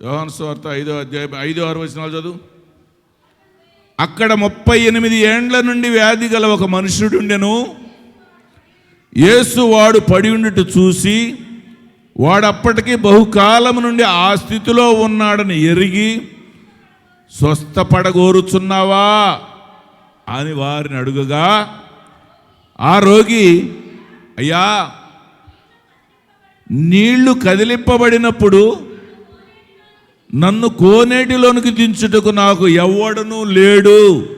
యోహాను స్వార్త ఐదో అధ్యాయం ఐదో ఆరు వచనాలు చదువు. అక్కడ ముప్పై ఎనిమిది ఏండ్ల నుండి వ్యాధి గల ఒక మనుషుడుండెను యేసు వాడు పడి ఉండుట చూసి వాడప్పటికీ బహుకాలం నుండి ఆ స్థితిలో ఉన్నాడని ఎరిగి స్వస్థపడగోరుచున్నావా? అని వారిని అడుగగా ఆ రోగి అయ్యా నీళ్ళు కదిలింపబడినప్పుడు నన్ను కోనేటిలోనికి దించుటకు నాకు ఎవ్వడను లేడు.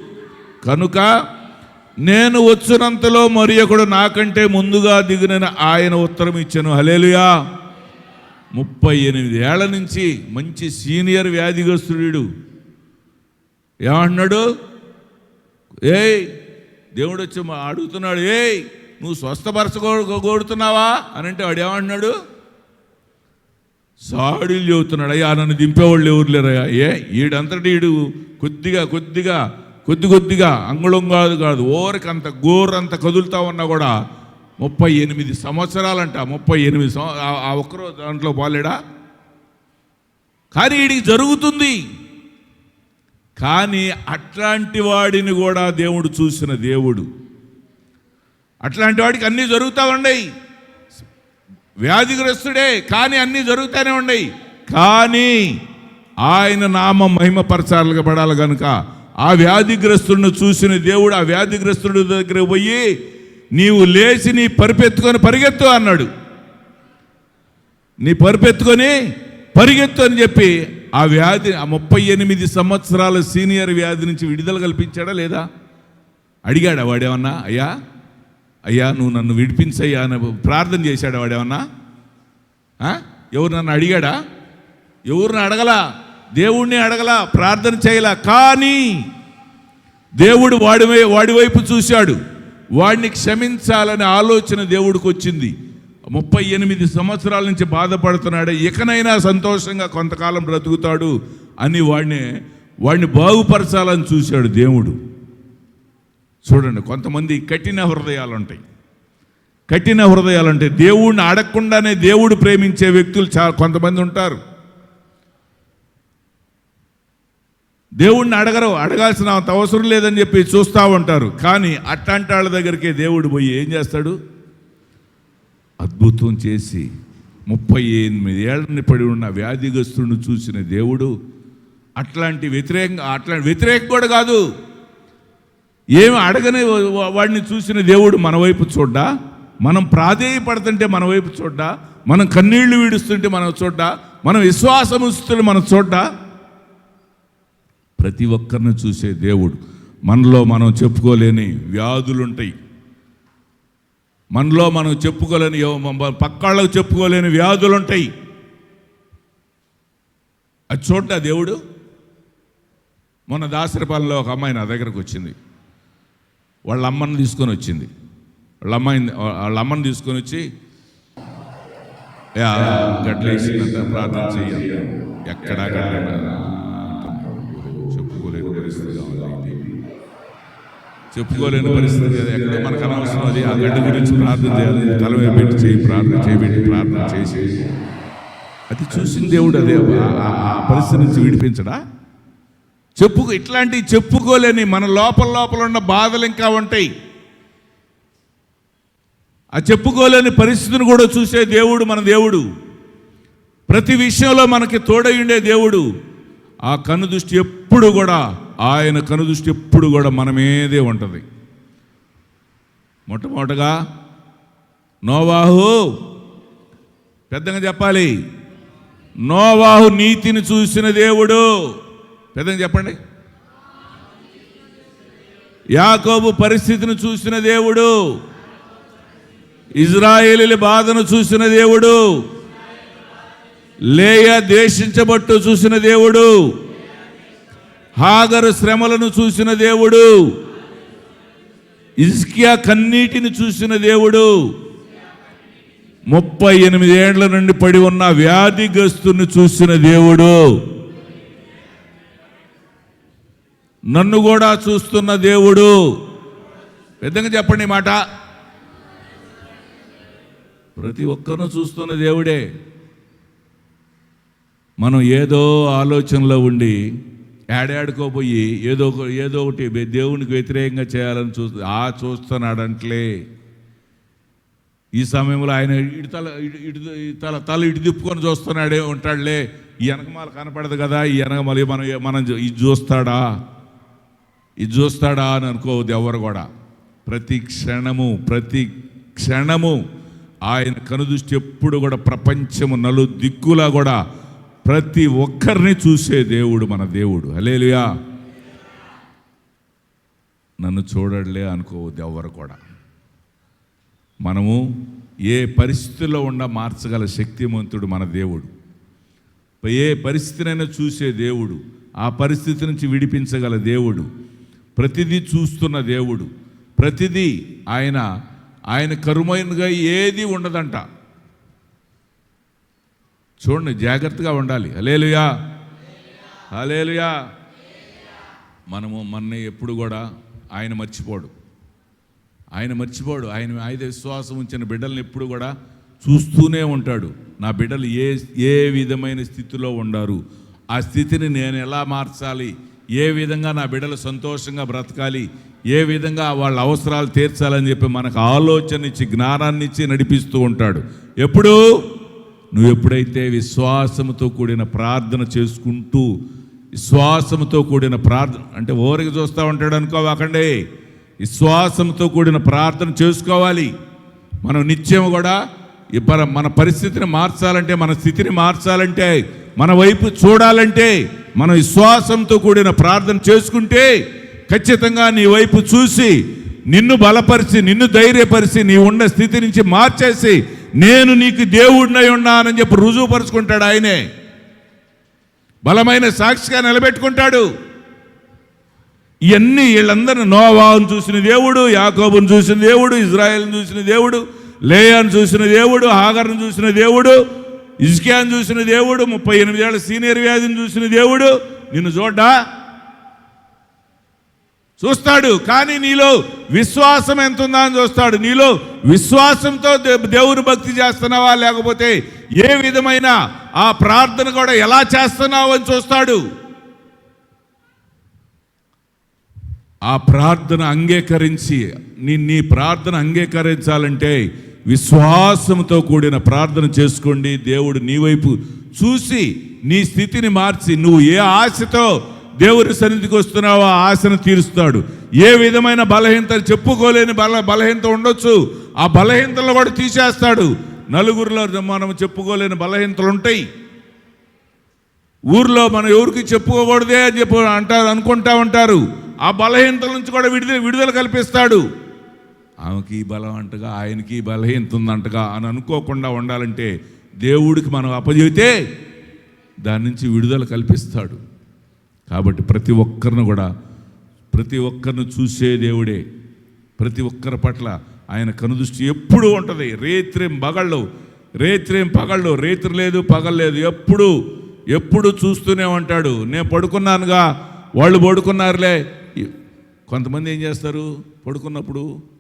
కనుక నేను వచ్చినంతలో మరి ఒకడు నాకంటే ముందుగా దిగిన ఆయన ఉత్తరం ఇచ్చాను. హలేలుయా ముప్పై ఎనిమిది ఏళ్ళ నుంచి మంచి సీనియర్ వ్యాధిగ్రస్తుడు. ఏమంటున్నాడు? ఏయ్ దేవుడు వచ్చి మా అడుగుతున్నాడు ఏయ్ నువ్వు స్వస్థపరచగోడుతున్నావా అని అంటే వాడు ఏమంటున్నాడు? సాడీలు చెబుతున్నాడు అయ్యా నన్ను దింపేవాళ్ళు ఎవరు లేరయ్యా ఏ ఈడంతటి ఈడు కొద్దిగా కొద్దిగా కొద్ది కొద్దిగా అంగుళం కాదు కాదు ఓరికి అంత గోరంత కదులుతా ఉన్నా కూడా ముప్పై ఎనిమిది సంవత్సరాలంట ముప్పై ఎనిమిది ఆ- ఒక్కరోజు దాంట్లో బాలేడా? కానీ వీడికి జరుగుతుంది. కానీ అట్లాంటి వాడిని కూడా దేవుడు చూసిన దేవుడు. అట్లాంటి వాడికి అన్నీ జరుగుతూ ఉన్నాయి వ్యాధిగ్రస్తుడే కానీ అన్నీ జరుగుతూనే ఉన్నాయి. కానీ ఆయన నామం మహిమపరచాలి పడాలి కనుక ఆ వ్యాధిగ్రస్తుడిని చూసిన దేవుడు ఆ వ్యాధిగ్రస్తుడి దగ్గర పోయి నీవు లేచి నీ పరిపెత్తుకొని పరిగెత్తు అన్నాడు. నీ పరిపెత్తుకొని పరిగెత్తు అని చెప్పి ఆ వ్యాధి ఆ ముప్పై ఎనిమిది సంవత్సరాల సీనియర్ వ్యాధి నుంచి విడుదల కల్పించాడా లేదా? అడిగాడా వాడేమన్నా? అయ్యా అయ్యా నువ్వు నన్ను విడిపించయ్యా అని ప్రార్థన చేశాడా వాడేమన్నా ఎవరు నన్ను అడిగాడా? ఎవరిని అడగలా? దేవుణ్ణి అడగలా ప్రార్థన చేయలా. కానీ దేవుడు వాడి వాడి వైపు చూశాడు. వాడిని క్షమించాలనే ఆలోచన దేవుడికి వచ్చింది. ముప్పై ఎనిమిది సంవత్సరాల నుంచి బాధపడుతున్నాడు. ఇకనైనా సంతోషంగా కొంతకాలం బ్రతుకుతాడు అని వాడిని వాడిని బాగుపరచాలని చూశాడు దేవుడు. చూడండి కొంతమంది కఠిన హృదయాలు ఉంటాయి కఠిన హృదయాలు ఉంటాయి దేవుడిని అడగకుండానే దేవుడు ప్రేమించే వ్యక్తులు చా కొంతమంది ఉంటారు. దేవుణ్ణి అడగరు అడగాల్సిన అంత అవసరం లేదని చెప్పి చూస్తూ ఉంటారు. కానీ అట్లాంటి వాళ్ళ దగ్గరికే దేవుడు పోయి ఏం చేస్తాడు? అద్భుతం చేసి ముప్పై ఎనిమిది ఏళ్ళని పడి ఉన్న వ్యాధిగ్రస్తుడిని చూసిన దేవుడు అట్లాంటి వ్యతిరేకంగా అట్లాంటి వ్యతిరేకం కూడా కాదు. ఏమి అడగని వాడిని చూసిన దేవుడు మన వైపు చూడ్డా? మనం ప్రాధేయపడుతుంటే మన వైపు చూడ్డా? మనం కన్నీళ్ళు వీడుస్తుంటే మనం చూడ్డా? మనం విశ్వాసం ఉంచుతుంటే మనం చూడ్డా? ప్రతి ఒక్కరిని చూసే దేవుడు. మనలో మనం చెప్పుకోలేని వ్యాధులుంటాయి. మనలో మనం చెప్పుకోలేని పక్కాళ్ళకు చెప్పుకోలేని వ్యాధులు ఉంటాయి అది చూడ్డా దేవుడు? మొన్న దాసరిపాలెంలో ఒక అమ్మాయి నా దగ్గరకు వచ్చింది. వాళ్ళ అమ్మని తీసుకొని వచ్చింది. వాళ్ళ అమ్మాయిని వాళ్ళ అమ్మని తీసుకొని వచ్చి "యా, ప్రార్థన చేయాలి ఎక్కడా చెప్పుకోలేని పరిస్థితి చెప్పుకోలేని పరిస్థితి కదా. ఎక్కడ మనకు అనవసరం అది. ఆ గడ్డ గురించి ప్రార్థన చేయాలి. తల మీద పెట్టి చేయి ప్రార్థన చేయబెట్టి ప్రార్థన చేసి అది చూసిన దేవుడు అదే. ఆ పరిస్థితి నుంచి విడిపించడా? చెప్పు ఇట్లాంటివి చెప్పుకోలేని మన లోపల లోపల ఉన్న బాధలు ఇంకా ఉంటాయి. ఆ చెప్పుకోలేని పరిస్థితిని కూడా చూసే దేవుడు మన దేవుడు. ప్రతి విషయంలో మనకి తోడై ఉండే దేవుడు. ఆ కనుదృష్టి ఎప్పుడు కూడా ఆయన కనుదృష్టి ఎప్పుడు కూడా మన మీదే ఉంటుంది. మొట్టమొదటగా నోవాహు పెద్దగా చెప్పాలి. నోవాహు నీతిని చూసిన దేవుడు. పెద్దని చెప్పండి. యాకోబు పరిస్థితిని చూసిన దేవుడు ఇజ్రాయేలీల బాధను చూసిన దేవుడు లేయ ద్వేషించబట్టు చూసిన దేవుడు హాగరు శ్రమలను చూసిన దేవుడు ఇస్కియా కన్నీటిని చూసిన దేవుడు ముప్పై ఎనిమిది ఏండ్ల నుండి పడి ఉన్న వ్యాధిగ్రస్తుని చూసిన దేవుడు. నన్ను కూడా చూస్తున్న దేవుడు. పెద్దగా చెప్పండి మాట. ప్రతి ఒక్కరూ చూస్తున్న దేవుడే. మనం ఏదో ఆలోచనలో ఉండి ఏడాడుకోపోయి ఏదో ఏదో ఒకటి దేవునికి వ్యతిరేకంగా చేయాలని చూ ఆ చూస్తున్నాడంట్లే. ఈ సమయంలో ఆయన ఇటు తల ఇటు ఇటు తల తల ఇటు తిప్పుకొని చూస్తున్నాడే ఉంటాడులే. ఈ వెనకమాల కనపడదు కదా ఈ వెనకమాల మనం మనం ఇది చూస్తాడా? ఇది చూస్తాడా అని అనుకోవద్దు ఎవరు కూడా. ప్రతి క్షణము ప్రతి క్షణము ఆయన కనుదృష్టి ఎప్పుడు కూడా ప్రపంచము నలు దిక్కులా కూడా ప్రతి ఒక్కరిని చూసే దేవుడు మన దేవుడు. హలేలుయా నన్ను చూడలే అనుకోవద్దు ఎవరు కూడా. మనము ఏ పరిస్థితుల్లో ఉండ మార్చగల శక్తిమంతుడు మన దేవుడు. ఏ పరిస్థితినైనా చూసే దేవుడు. ఆ పరిస్థితి నుంచి విడిపించగల దేవుడు. ప్రతిదీ చూస్తున్న దేవుడు. ప్రతిదీ ఆయన ఆయన కరుమైనగా ఏది ఉండదంట. చూడండి జాగ్రత్తగా ఉండాలి. అలేలుయా అలేలుయా మనము మన ఎప్పుడు కూడా ఆయన మర్చిపోడు. ఆయన మర్చిపోడు. ఆయన ఆయన విశ్వాసం ఉంచిన బిడ్డల్ని ఎప్పుడు కూడా చూస్తూనే ఉంటాడు. నా బిడ్డలు ఏ ఏ విధమైన స్థితిలో ఉండారు? ఆ స్థితిని నేను ఎలా మార్చాలి? ఏ విధంగా నా బిడ్డలు సంతోషంగా బ్రతకాలి ఏ విధంగా వాళ్ళ అవసరాలు తీర్చాలని చెప్పి మనకు ఆలోచన ఇచ్చి జ్ఞానాన్ని ఇచ్చి నడిపిస్తూ ఉంటాడు. ఎప్పుడు? నువ్వు ఎప్పుడైతే విశ్వాసంతో కూడిన ప్రార్థన చేసుకుంటూ విశ్వాసంతో కూడిన ప్రార్థన అంటే ఓరికి చూస్తూ ఉంటాడు అనుకోవాకండి. విశ్వాసంతో కూడిన ప్రార్థన చేసుకోవాలి. మనం నిత్యం కూడా ఈ పర- మన పరిస్థితిని మార్చాలంటే మన స్థితిని మార్చాలంటే మన వైపు చూడాలంటే మన విశ్వాసంతో కూడిన ప్రార్థన చేసుకుంటే ఖచ్చితంగా నీ వైపు చూసి నిన్ను బలపరిచి నిన్ను ధైర్యపరిచి నీ ఉన్న స్థితి నుంచి మార్చేసి నేను నీకు దేవుడినై ఉన్నానని చెప్పి రుజువుపరుచుకుంటాడు ఆయనే. బలమైన సాక్షిగా నిలబెట్టుకుంటాడు. ఇవన్నీ వీళ్ళందరిని నోవాను చూసిన దేవుడు యాకోబును చూసిన దేవుడు ఇజ్రాయెల్ని చూసిన దేవుడు లేయాను చూసిన దేవుడు హాగర్ను చూసిన దేవుడు ఇజ్కియాను చూసిన దేవుడు ముప్పై ఎనిమిదేళ్ళ సీనియర్ వ్యాధిని చూసిన దేవుడు నిన్ను చూడ్డా? చూస్తాడు కానీ నీలో విశ్వాసం ఎంత ఉందా అని చూస్తాడు. నీలో విశ్వాసంతో దే- దేవుని భక్తి చేస్తున్నావా లేకపోతే ఏ విధమైన ఆ ప్రార్థన కూడా ఎలా చేస్తున్నావు అని చూస్తాడు. ఆ ప్రార్థన అంగీకరించి నీ నీ ప్రార్థన అంగీకరించాలంటే విశ్వాసంతో కూడిన ప్రార్థన చేసుకోండి. దేవుడు నీ వైపు చూసి నీ స్థితిని మార్చి నువ్వు ఏ ఆశతో దేవుని సన్నిధికి వస్తున్నావో ఆ ఆశను తీరుస్తాడు. ఏ విధమైన బలహీనత చెప్పుకోలేని బల బలహీనత ఉండొచ్చు. ఆ బలహీనతలు కూడా తీసేస్తాడు. నలుగురిలో మనం చెప్పుకోలేని బలహీనతలు ఉంటాయి. ఊర్లో మనం ఎవరికి చెప్పుకోకూడదే అని చెప్పి అంటారు అనుకుంటా ఉంటారు. ఆ బలహీనతల నుంచి కూడా విడుదల విడుదల కల్పిస్తాడు. ఆమెకి ఈ బలం అంటగా ఆయనకి ఈ బలహీనత ఉందంటగా అని అనుకోకుండా ఉండాలంటే దేవుడికి మనం అప్పజెబితే దాని నుంచి విడుదల కల్పిస్తాడు. కాబట్టి ప్రతి ఒక్కరిని కూడా ప్రతి ఒక్కరిని చూసే దేవుడే. ప్రతి ఒక్కరి పట్ల ఆయన కనుదృష్టి ఎప్పుడూ ఉంటుంది. రేత్రేం పగళ్ళు రేత్రేం పగళ్ళు రేత్రి లేదు పగలలేదు ఎప్పుడు ఎప్పుడు చూస్తూనే ఉంటాడు. నేను పడుకున్నానుగా వాళ్ళు పడుకున్నారులే. కొంతమంది ఏం చేస్తారు? పడుకున్నప్పుడు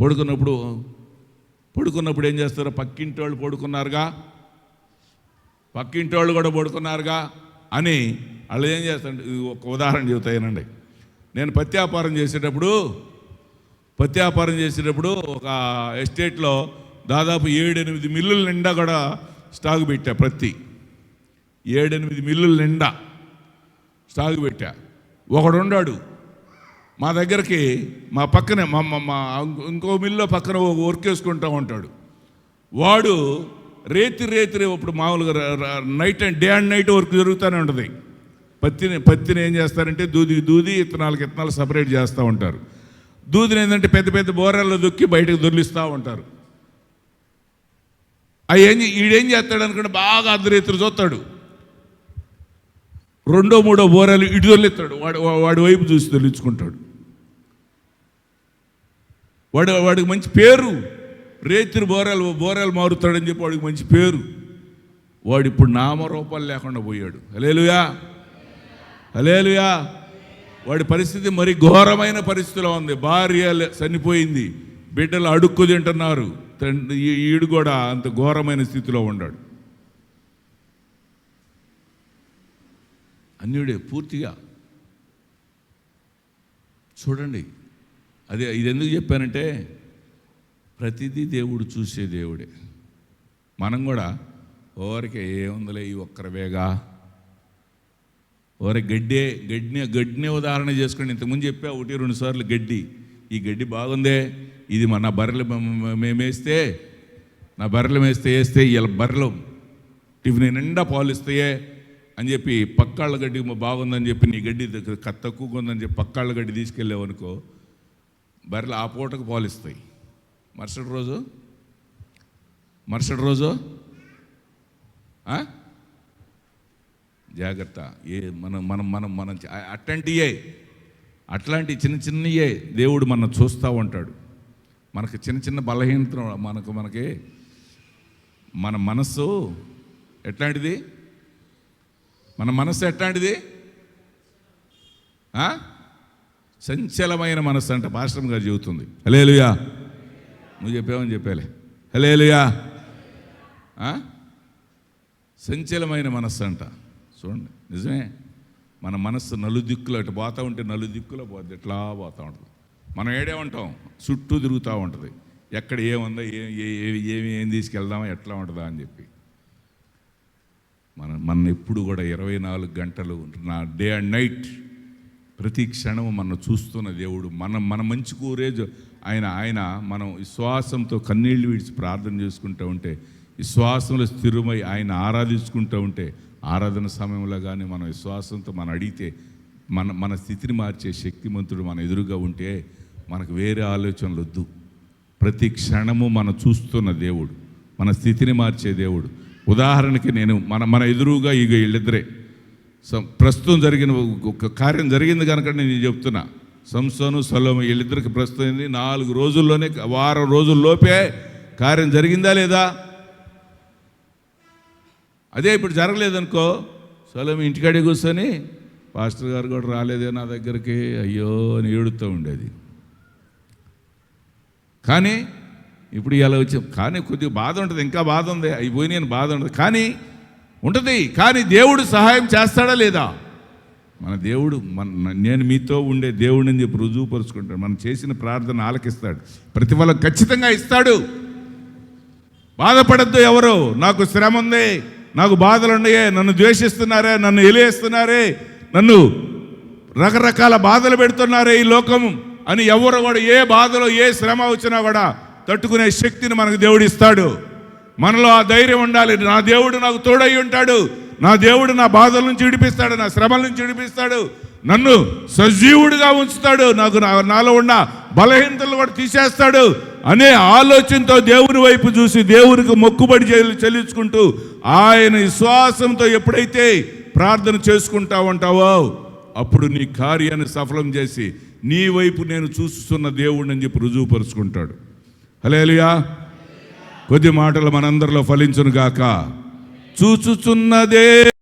పడుకున్నప్పుడు పడుకున్నప్పుడు ఏం చేస్తారు? పక్కింటి వాళ్ళు పడుకున్నారుగా? పక్కింటి వాళ్ళు కూడా పడుకున్నారుగా? అని వాళ్ళు ఏం చేస్తారు? ఇది ఒక ఉదాహరణ చెబుతాయనండి నేను పత్తి వ్యాపారం చేసేటప్పుడు పత్తి వ్యాపారం చేసేటప్పుడు ఒక ఎస్టేట్లో దాదాపు ఏడెనిమిది మిల్లుల నిండా కూడా స్టాక్ పెట్టా ప్రతి. ఏడెనిమిది మిల్లుల నిండా స్టాక్ పెట్టా. ఒకడు మా దగ్గరికి మా పక్కనే మా మా- ఇంకో మిల్లో పక్కన ఒక వర్క్ వేసుకుంటూ ఉంటాడు. వాడు రేతి రేతి ఇప్పుడు మామూలుగా night and day and night work జరుగుతూనే ఉంటుంది. పత్తిని పత్తిని ఏం చేస్తారంటే దూది దూది ఇత్తనాలకు ఇత్తనాలు సపరేట్ చేస్తూ ఉంటారు. దూదిని ఏంటంటే పెద్ద పెద్ద బోరాల్లో దొక్కి బయటకు దొర్లిస్తూ ఉంటారు. అవి ఏం ఈడేం చేస్తాడు అనుకుంటే బాగా అర్ధరేతులు చూస్తాడు. రెండో మూడో బోరాలు ఇటు తొలెత్తాడు. వాడు వాడి వైపు చూసి తొలిచుకుంటాడు వాడు వాడికి మంచి పేరు. రేతిరి బోరాలు బోరాలు మారుతాడని చెప్పి వాడికి మంచి పేరు. వాడు ఇప్పుడు నామరూపాలు లేకుండా పోయాడు. అలేలుయా అలేలుయా వాడి పరిస్థితి మరి ఘోరమైన పరిస్థితిలో ఉంది. భార్య లే- చనిపోయింది. బిడ్డలు అడుక్కు తింటున్నారు. తండ్రి ఈడు కూడా అంత ఘోరమైన స్థితిలో ఉన్నాడు. అన్యుడే పూర్తిగా. చూడండి. అదే ఇది ఎందుకు చెప్పానంటే ప్రతిదీ దేవుడు చూసే దేవుడే. మనం కూడా ఓరికి ఏముందిలే ఈ ఒక్కరవేగా ఓరి గడ్డే గడ్డిని గడ్డిని ఉదాహరణ చేసుకోండి ఇంతకుముందు చెప్పా ఒకటి రెండు సార్లు గడ్డి. ఈ గడ్డి బాగుందే ఇది మన బర్రెలు మేమేస్తే నా బర్రెలు వేస్తే వేస్తే ఇలా బర్రెలు. టిఫిన్ నిండా పాలు ఇస్తాయే అని చెప్పి పక్కాళ్ళ గడ్డి బాగుందని చెప్పి నీ గడ్డి దగ్గర తక్కువగా ఉందని చెప్పి పక్కాళ్ళ గడ్డి తీసుకెళ్ళావు అనుకో బర్రెలు ఆ పూటకు పోలిస్తాయి. మరుసటి రోజు? మరుసటి రోజు? జాగ్రత్త. ఏ మనం మనం మనం మనం అట్లాంటియే. అట్లాంటి చిన్న చిన్నయే దేవుడు మన చూస్తూ ఉంటాడు. మనకు చిన్న చిన్న బలహీనత మనకు మనకి మన మనస్సు ఎట్లాంటిది? మన మనస్సు ఎట్లాంటిది? సంచలమైన మనస్సు అంట పాశ్రం గారు చెబుతుంది. హలేలుయా నువ్వు చెప్పావని చెప్పాలే. హలేలుయా ఆ? సంచలమైన మనస్సు అంట. చూడండి నిజమే. మన మనస్సు నలుదిక్కులు అటు పోతూ ఉంటే నలుదిక్కులో పోద్ది ఎట్లా పోతూ ఉంటుంది. మనం ఏడే ఉంటాం చుట్టూ తిరుగుతూ ఉంటుంది. ఎక్కడ ఏముందో ఏ ఏ- ఏమి ఏం తీసుకెళ్దామా ఎట్లా ఉంటుందా అని చెప్పి. మనం మన ఎప్పుడు కూడా ఇరవై నాలుగు గంటలు నా డే అండ్ నైట్ ప్రతి క్షణం మనం చూస్తున్న దేవుడు మనం మన మంచి కూరే ఆయన ఆయన మనం విశ్వాసంతో కన్నీళ్ళు విడిచి ప్రార్థన చేసుకుంటూ ఉంటే విశ్వాసంలో స్థిరమై ఆయన ఆరాధించుకుంటూ ఉంటే ఆరాధన సమయంలో కానీ మనం విశ్వాసంతో మనం అడిగితే మన మన స్థితిని మార్చే శక్తిమంతుడు మన ఎదురుగా ఉంటే మనకు వేరే ఆలోచనలు వద్దు ప్రతి క్షణము మనం చూస్తున్న దేవుడు మన స్థితిని మార్చే దేవుడు ఉదాహరణకి నేను మన మన ఎదురుగా ఇక వీళ్ళిద్దరే. సం- ప్రస్తుతం జరిగిన ఒక కార్యం జరిగింది కనుక నేను చెప్తున్నా. సంసోను సలోమ వీళ్ళిద్దరికి ప్రస్తుతం నాలుగు రోజుల్లోనే వారం రోజుల్లోపే కార్యం జరిగిందా లేదా? అదే ఇప్పుడు జరగలేదనుకో సలోమ ఇంటికాడే కూర్చొని పాస్టర్ గారు కూడా రాలేదే నా దగ్గరికి అయ్యో అని ఏడుతూ ఉండేది. కానీ ఇప్పుడు ఇలా వచ్చి కానీ కొద్దిగా బాధ ఉంటుంది ఇంకా బాధ ఉంది అయిపోయి అని బాధ ఉంటుంది. కానీ ఉంటుంది కానీ దేవుడు సహాయం చేస్తాడా లేదా? మన దేవుడు మన నేను మీతో ఉండే దేవుడిని అని చెప్పి రుజువుపరుచుకుంటాడు. మనం చేసిన ప్రార్థన ఆలకిస్తాడు. ప్రతిఫలం ఖచ్చితంగా ఇస్తాడు. బాధపడద్దు ఎవరు? నాకు శ్రమ ఉంది నాకు బాధలు ఉన్నాయే నన్ను ద్వేషిస్తున్నారే నన్ను ఎలియేస్తున్నారే నన్ను రకరకాల బాధలు పెడుతున్నారే ఈ లోకం అని ఎవరు కూడా ఏ బాధలో ఏ శ్రమ వచ్చినా కూడా తట్టుకునే శక్తిని మనకు దేవుడు ఇస్తాడు. మనలో ఆ ధైర్యం ఉండాలి. నా దేవుడు నాకు తోడై ఉంటాడు. నా దేవుడు నా బాధల నుంచి విడిపిస్తాడు. నా శ్రమల నుంచి విడిపిస్తాడు. నన్ను సజీవుడిగా ఉంచుతాడు. నాకు నా- నాలో ఉన్న బలహీనతలు కూడా తీసేస్తాడు అనే ఆలోచనతో దేవుని వైపు చూసి దేవునికి మొక్కుబడి చెల్లించుకుంటూ ఆయన విశ్వాసంతో ఎప్పుడైతే ప్రార్థన చేసుకుంటా ఉంటావో అప్పుడు నీ కార్యాన్ని సఫలం చేసి నీ వైపు నేను చూస్తున్న దేవుడిని అని చెప్పి రుజువుపరుచుకుంటాడు. హలేలుయా కొద్ది మాటలు మనందరిలో ఫలించును గాక చూచుచున్నదే.